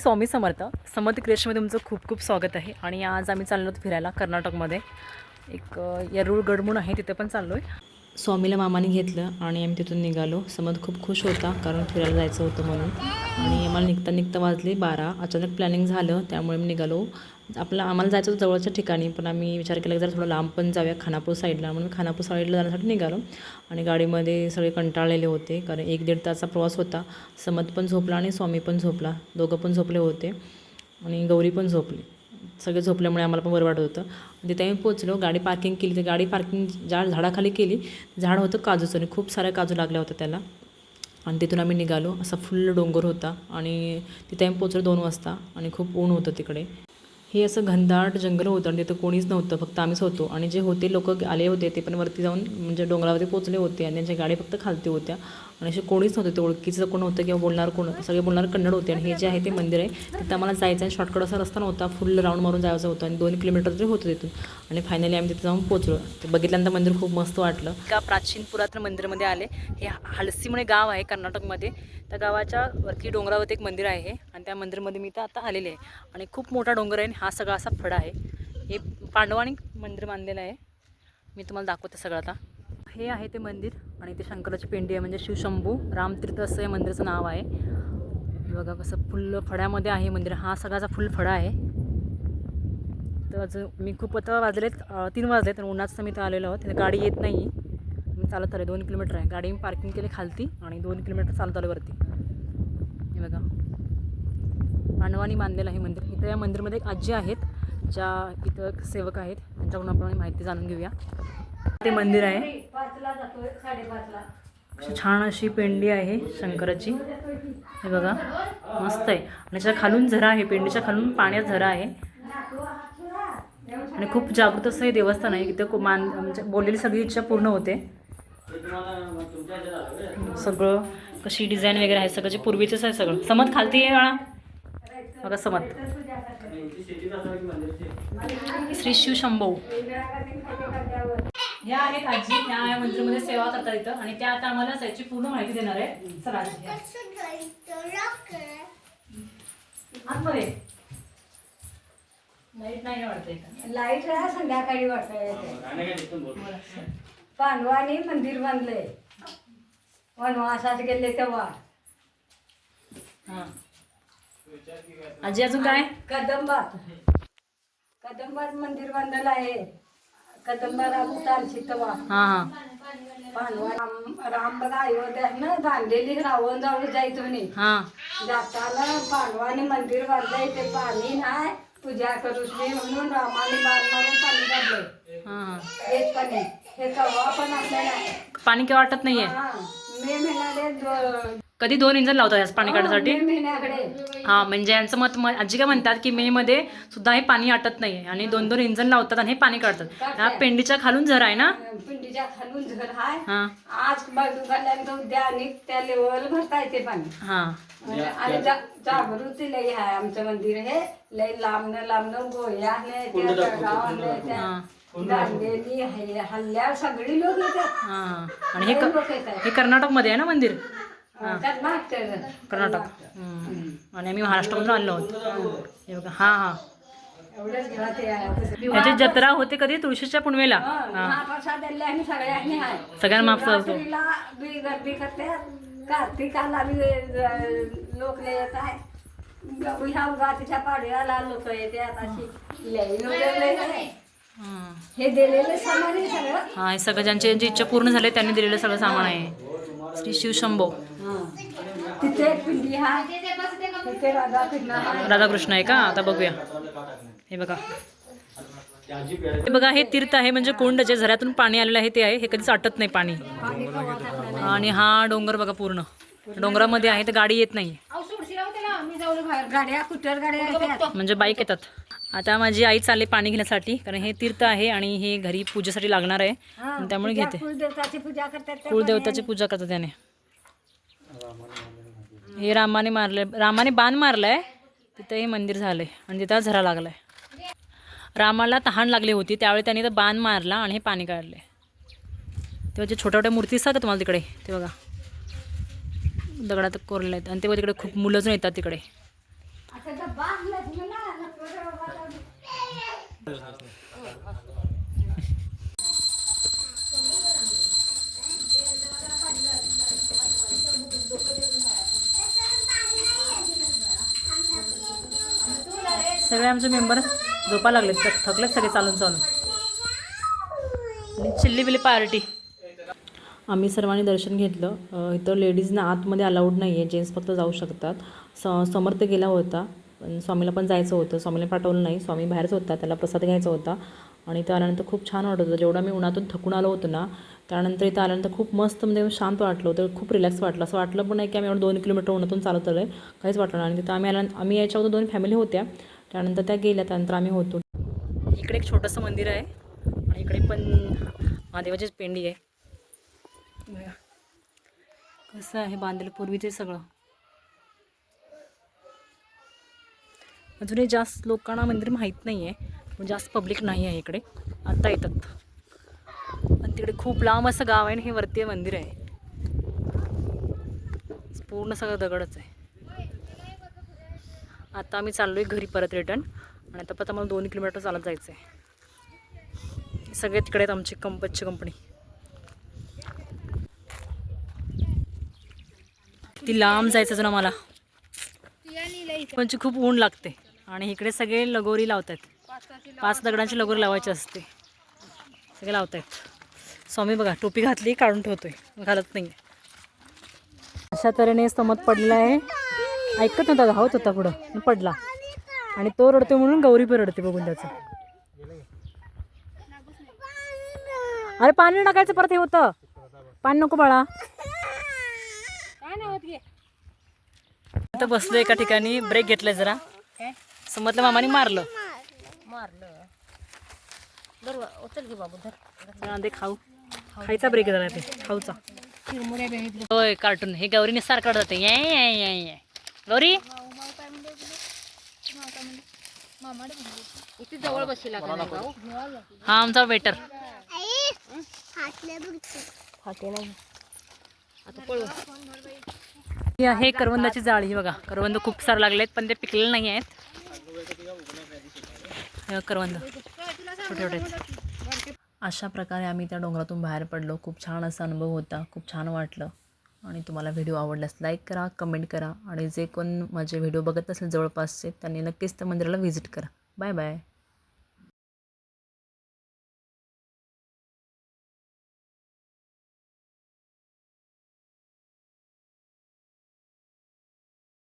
स्वामी समर्थ समर्थ क्रिएशनमध्ये तुमचं खूप खूप स्वागत आहे. आणि आज आम्ही चाललो आहोत फिरायला कर्नाटकमध्ये. एक येरूळ गड म्हणून आहे तिथे पण चाललो आहे स्वामीला मामाने घेतलं आणि आम्ही तिथून निघालो. समर्थ खूप खुश होता कारण फिरायला जायचं होतं म्हणून. आणि आम्हाला निघता निघता वाजले बारा. अचानक प्लॅनिंग झालं त्यामुळे मी निघालो. आपलं आम्हाला जायचं होतं जवळच्या ठिकाणी पण आम्ही विचार केला की जरा थोडं लांब पण जाऊया खानापूर साईडला. म्हणून खानापूर साईडला जाण्यासाठी निघालो आणि गाडीमध्ये सगळे कंटाळलेले होते कारण एक दीड तासचा प्रवास होता. समत पण झोपला आणि स्वामी पण झोपला. दोघं पण झोपले होते आणि गौरी पण झोपली. सगळे झोपल्यामुळे आम्हाला पण बरं वाटत होतं. तिथे आम्ही पोचलो गाडी पार्किंग केली. तर गाडी पार्किंग ज्या झाडाखाली केली झाड होतं काजूचं आणि खूप साऱ्या काजू लागल्या होत्या त्याला. आणि तिथून आम्ही निघालो. असा फुल्ल डोंगर होता आणि तिथे आम्ही पोचलो दोन वाजता आणि खूप ऊन होतं तिकडे. हे असं घनदाट जंगल होतं आणि तिथं कोणीच नव्हतं फक्त आम्हीच होतो. आणि जे होते लोक आले होते ते पण वरती जाऊन म्हणजे डोंगरावरती पोचले होते आणि त्यांच्या गाडी फक्त खालती होत्या. आणि असे कोणीच नव्हते ते ओळखीचं. कोण होतं किंवा बोलणार कोण सगळे बोलणार कन्नड होते. आणि हे जे आहे ते मंदिर आहे. तिथं आम्हाला जायचं आहे शॉर्टकट असा रस्ता नव्हता. फुल राऊंड मारून जायचं होतं आणि दोन किलोमीटर तरी होतं तिथून. आणि फायनली आम्ही तिथे जाऊन पोचलो ते बघितल्यानंतर मंदिर खूप मस्त वाटलं. का प्राचीन पुरातन मंदिरामध्ये आले. हे हलसी म्हणे गाव आहे कर्नाटकमध्ये. त्या गावाच्या वरती डोंगरावरती एक मंदिर आहे. आणि त्या मंदिरमध्ये मी तर आता आलेले आहे. आणि खूप मोठा डोंगर आहे आणि हा सगळा असा फडा आहे. हे पांडवाणी मंदिर बांधलेलं आहे. मी तुम्हाला दाखवते सगळं आता. हे आहे ते मंदिर आणि ते शंकराची पेंडी आहे म्हणजे शिवशंभू रामतीर्थ असं या मंदिराचं नाव आहे. बघा कसं फुल फड्यामध्ये आहे मंदिर. हा सगळाचा फुल फडा आहे. तर अजून मी खूप आता वाजलेत तीन वाजले आणि उन्हाचं मी इथं आलेलो आहोत. तिथे गाडी येत नाही. मी चालत आले दोन किलोमीटर आहे. गाडी मी पार्किंग केली खालती आणि दोन किलोमीटर चालत आलो वरती. हे बघा. मानवानी बांधलेलं आहे मंदिर. इथं या मंदिरमध्ये एक आजी आहेत ज्या इथं सेवक आहेत. त्यांच्याकडून आपण माहिती जाणून घेऊया. ते मंदिर आहे. अशी छान अशी पेंडी आहे शंकराची. हे बघा मस्त आहे. आणि त्याच्या खालून झरा आहे पेंडीच्या खालून पाण्यात झरा आहे. आणि खूप जागृत असं हे देवस्थान आहे इथं मान म्हणजे बोललेली सगळी इच्छा पूर्ण होते. सगळं कशी डिझाईन वगैरे आहे सगळं जे पूर्वीचंच आहे सगळं. समत खालती आहे बाळा. बघा समत. श्री शिव शंभू. ह्या आहेत आजी ह्या या मंदिरामध्ये सेवा करतात इथं. आणि त्या आता आम्हाला त्याची पूर्ण माहिती देणार आहे. चला आजी या. आतमध्ये. लाइट नाही वाटत इथं. लाइट राहा संध्याकाळी वाटत पांडवानी मंदिर बांधले वनवासात गेले तेव्हा. हां. आजी अजून काय? कदंबात. कदंबात मंदिर बांधलं आहे. हां हां. बांधलेली रावण जाऊन जायचं म्हणे हां. जाताना पांडवानी मंदिर बांधलंय ते पाणी नाही. पूजा करूच नाही म्हणून रामाने बाण मारून पाणी काढलंय हां हां. हेच पाणी. हे कव्हा पण आपल्याला पाणी केव्हा वाटत नाहीये? मे महिन्याले दो- कधी दोन इंजन लावतात याच पाणी काढण्यासाठी हा म्हणजे यांचं मत आजी काय म्हणतात की मे मध्ये सुद्धा हे पाणी आटत नाहीये आणि दोन दोन इंजन लावतात आणि हे पाणी काढतात. हा पेंडीच्या खालून झरा आहे ना? पिंडीच्या खालून झर हाय. हा. आज बाजू काढल्यानंतर उद्या आणि त्या लेवल भरता येते पाणी. हा. आणि जागृती लई आहे आमचं मंदिर हे. त्या हे. हल्ल्या सगळी लोक येतात. हा. हा. आणि हे क- लोक येतात. हे कर्नाटकमध्ये आहे ना मंदिर? कर्नाटक कर्नाटक हम्म. आणि आम्ही महाराष्ट्रामधून आलो आहोत हे बघा हा हा एवढंच घरात आहे. याची जत्रा होते कधी तुळशीच्या पुनवेला हा, हा महाप्रसाद दिले आणि सगळ्यांनी माफ करतो शिवरात्रीला बी गर्दी करतात कार्तिकाला बी लोक येत आहे ह्या उगातीच्या पाडव्याला लोक येतात अशी लई लोक लई आहे. हम्म. हे दिलेलं सामान आहे सगळं हा हे सगळं ज्यांची ज्यांची इच्छा पूर्ण झाली त्यांनी दिलेलं सगळं सामान आहे श्री शिवशंभो तिथे पिंडी तिथे राधाकृष्ण आहे राधाकृष्ण आहे का? आता बघूया. हे बघा. हे बघा हे तीर्थ आहे म्हणजे कुंड जे झऱ्यातून पाणी आलेलं आहे ते आहे. हे कधीच आटत नाही पाणी. आणि हा डोंगर बघा पूर्ण. डोंगरामध्ये आहे तर गाडी येत नाही. म्हणजे बाईक येतात. आता माझी आई चालली पाणी घेण्यासाठी कारण हे तीर्थ आहे आणि हे घरी पूजेसाठी लागणार आहे. त्यामुळे घेते. कुळदेवताची पूजा करतात त्याने. हे रामाने मारले. रामाने बाण मारलाय. तिथं हे मंदिर झालंय. आणि तिथं झरा लागलाय. रामाला तहान लागली होती. त्यावेळी त्याने तर बाण मारला आणि हे पाणी काढले. तेव्हा जे छोट्या छोट्या मूर्ती असतात का तुम्हाला तिकडे? ते बघा. दगडात कोरले आहेत. आणि तेव्हा तिकडे खूप मुलं येतात तिकडे. सगळे आमचे मेंबर झोपा लागले. थकलेत सगळे चालून चालून. चिल्ली बिल्ली पार्टी. आम्ही सर्वांनी दर्शन घेतलं. इथं लेडीजना आतमध्ये अलाउड नाही आहे जेंट्स फक्त जाऊ शकतात. स समर्थ गेला होता. पण स्वामीला पण जायचं होतं. स्वामीला पाठवलं नाही. स्वामी बाहेरच होता. त्याला प्रसाद घ्यायचा होता. आणि इथं आल्यानंतर खूप छान वाटत होतं. जेवढा मी उन्हातून थकून आलो होतो ना त्यानंतर इथं आल्यानंतर खूप मस्त म्हणजे शांत वाटलं होतं. खूप रिलॅक्स वाटलं. असं वाटलं पण नाही की आम्ही एवढं दोन किलोमीटर उन्हातून चालत आलो आहे काहीच वाटलं नाही. आणि तिथं आम्ही आल्या आम्ही याच्या अगोदर दोन फॅमिली होत्या. त्यानंतर त्या गेल्या त्यानंतर आम्ही होतो. इकडे एक छोटंसं मंदिर आहे आणि इकडे पण महादेवाचीच पेंडी आहे. कसं आहे बांधलं पूर्वीचे सगळं. अजूनही जास्त लोकांना मंदिर माहीत नाही आहे जास्त पब्लिक नाही आहे इकडे. आता येतात. आणि तिकडे खूप लांब असं गाव आहे आणि हे वरती मंदिर आहे. पूर्ण सगळं दगडच आहे. आता आम्ही चाललो आहे घरी परत रिटर्न. आणि आता परत आम्हाला दोन किलोमीटर चालत जायचं आहे सगळे तिकडे आहेत आमची कंपची कंपनी. ती लांब जायचं ना मला पण खूप ऊन लागते. आणि इकडे सगळे लगोरी लावतात पाच दगडांची लगोरी लावायची असते. सगळे लावत आहेत स्वामी बघा टोपी घातली काढून ठेवतोय. घालत नाही अशा तऱ्हेने समत पडलं आहे. ऐकत नव्हता धावत होता पुढं. पडला. आणि तो रडतो म्हणून गौरी पण रडते बघून त्याचं. अरे पाणी टाकायचं परत हे होतं. पाणी नको बाळा. आता बसलो एका ठिकाणी ब्रेक घेतलाय जरा. समजलं मामाने मारलं. दे खाऊ. खायचा ब्रेक झाला ते. खाऊचा. होय कार्टून हे गौरीने सारखं जाते गौरी? हा आमचा वेटर ही आहे करवंदाची जाळी ही बघा. करवंद खूप सारे लागलेत पण ते पिकलेले नाही आहेत. हे करवंद. छोटे छोटे. अशा प्रकारे आम्ही त्या डोंगरातून बाहेर पडलो. खूप छान असा अनुभव होता. खूप छान वाटलं. आणि तुम्हाला व्हिडिओ आवडल्यास लाईक करा कमेंट करा आणि जे कोण माझे व्हिडिओ बघत असेल जवळपासचे त्यांनी नक्कीच त्या मंदिराला व्हिजिट करा. Bye bye.